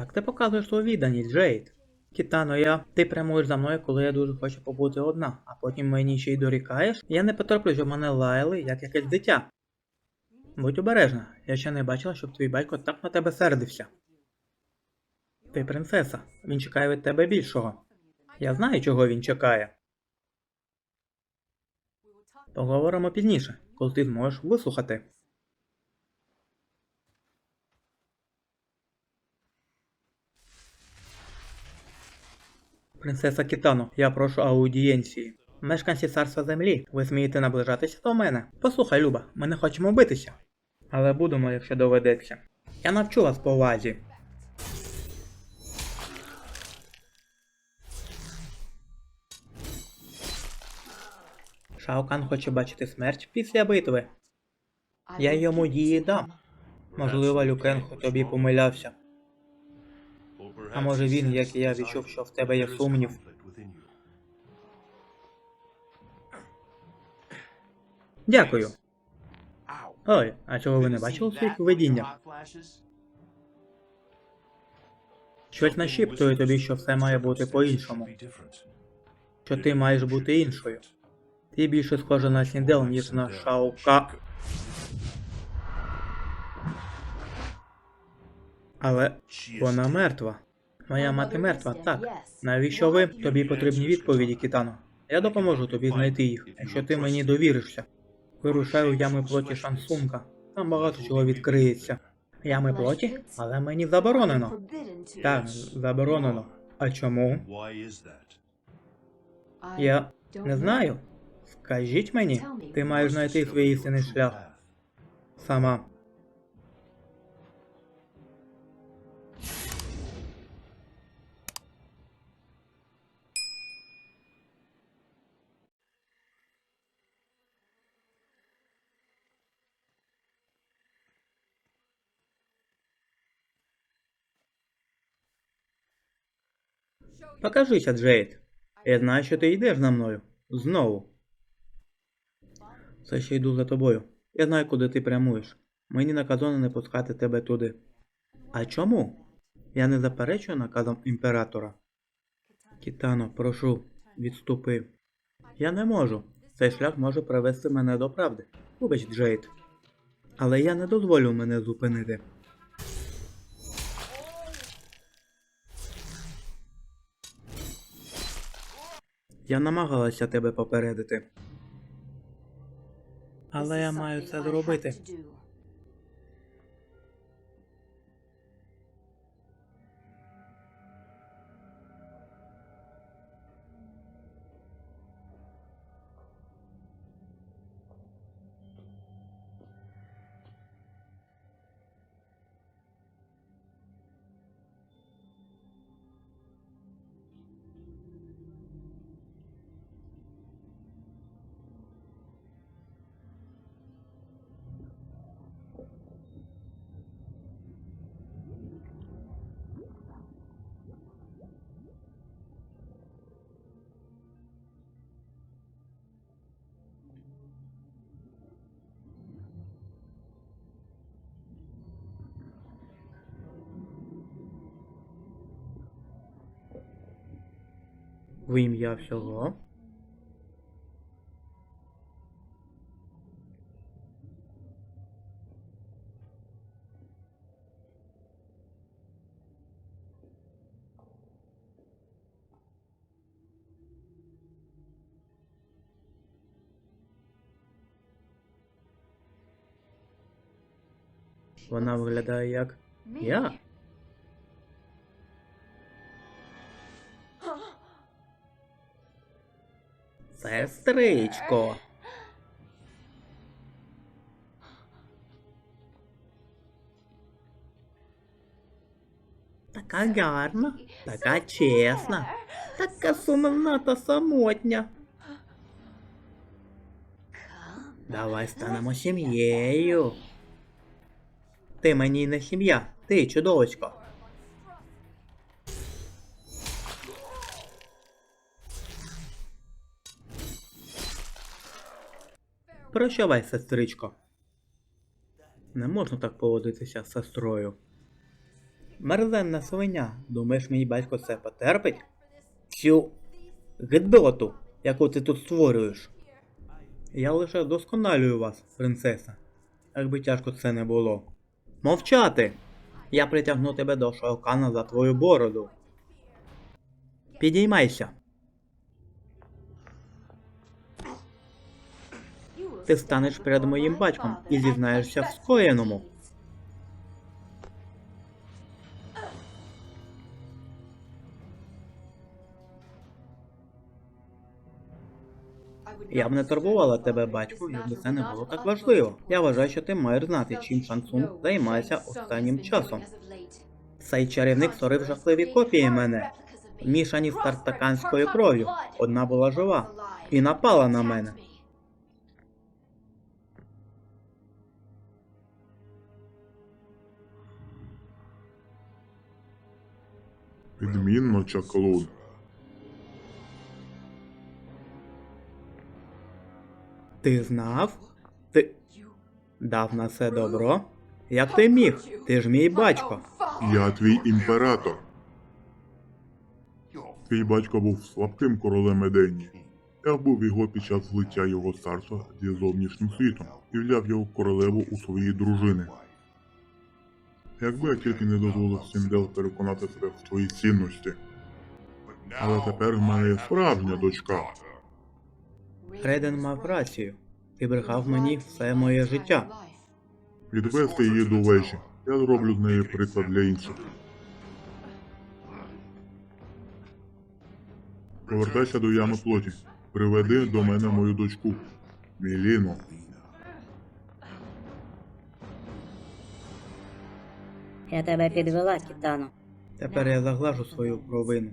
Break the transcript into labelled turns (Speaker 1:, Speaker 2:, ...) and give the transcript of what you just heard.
Speaker 1: Так ти показуєш свою відданість, Джейд. Кітано, я. Ти прямуєш за мною, коли я дуже хочу побути одна, а потім мені ще й дорікаєш. Я не потерплю, щоб мене лаяли, як якесь дитя. Будь обережна, я ще не бачила, щоб твій батько так на тебе сердився. Ти принцеса, він чекає від тебе більшого. Я знаю, чого він чекає. Поговоримо пізніше, коли ти зможеш вислухати. Принцеса Кітано, я прошу аудієнції. Мешканці царства землі, ви смієте наближатися до мене. Послухай, Люба, ми не хочемо битися. Але будемо, якщо доведеться. Я навчу вас повазі. Шаокан хоче бачити смерть після битви. Я йому її дам. Можливо, Люкенхо тобі помилявся. А може він, як і я, відчув, що в тебе є сумнів. Дякую. Ой, а чого ви не бачили своїх видіннях? Щось нашіптує тобі, що все має бути по-іншому. Що ти маєш бути іншою. Ти більше схожа на Сіндел, ніж на Шаука. Але вона мертва. Моя мати мертва, так. Навіщо ви? Тобі потрібні відповіді, Кітано. Я допоможу тобі знайти їх, якщо ти мені довіришся. Вирушаю в ями плоті Шансунка. Там багато чого відкриється. Ями плоті? Але мені заборонено. Так, заборонено. А чому? Я не знаю. Скажіть мені, ти маєш знайти свій істинний шлях сама. Покажися, Джейд. Я знаю, що ти йдеш за мною. Знову. Це ще йду за тобою. Я знаю, куди ти прямуєш. Мені наказано не пускати тебе туди. А чому? Я не заперечую наказом імператора. Кітано, прошу, відступи. Я не можу. Цей шлях може привести мене до правди. Вибач, Джейд. Але я не дозволю мене зупинити. Я намагалася тебе попередити. Але я маю це зробити. В ім'я всього. Вона виглядає як я. Сестричко. Така гарна, така чесна, така сумна та самотня. Давай станемо сім'єю. Ти мені не сім'я, ти чудовочко. Прощавай, сестричко. Не можна так поводитися з сестрою. Мерзенна свиня, думаєш, мій батько це потерпить? Цю гидоту, яку ти тут створюєш. Я лише вдосконалюю вас, принцеса. Як би тяжко це не було. Мовчати! Я притягну тебе до Шаокана за твою бороду. Підіймайся. Ти станеш перед моїм батьком і зізнаєшся в скоєному. Я б не турбувала тебе, батьку, якби це не було так важливо. Я вважаю, що ти маєш знати, чим Шансун займається останнім часом. Цей чарівник створив жахливі копії мене, мішані з тартаканською кров'ю. Одна була жива і напала на мене.
Speaker 2: Відмінно, чаклун.
Speaker 1: Ти знав? Ти дав на це добро? Як ти міг? Ти ж мій батько.
Speaker 2: Я твій імператор. Твій батько був слабким королем Едені. Я вбив його під час злиття його царства зі зовнішнім світом і взяв його королеву у свої дружини. Якби я тільки не дозволив Сіндел переконати себе в твоїй цінності. Але тепер в мене є справжня дочка.
Speaker 1: Рейден мав рацію. Ти брехав мені все моє життя.
Speaker 2: Відвести її до вежі. Я зроблю з неї приклад для інших. Повертайся до ями плоті. Приведи до мене мою дочку. Міліну.
Speaker 3: Я тебе підвела, Кітано.
Speaker 1: Тепер я заглажу свою провину.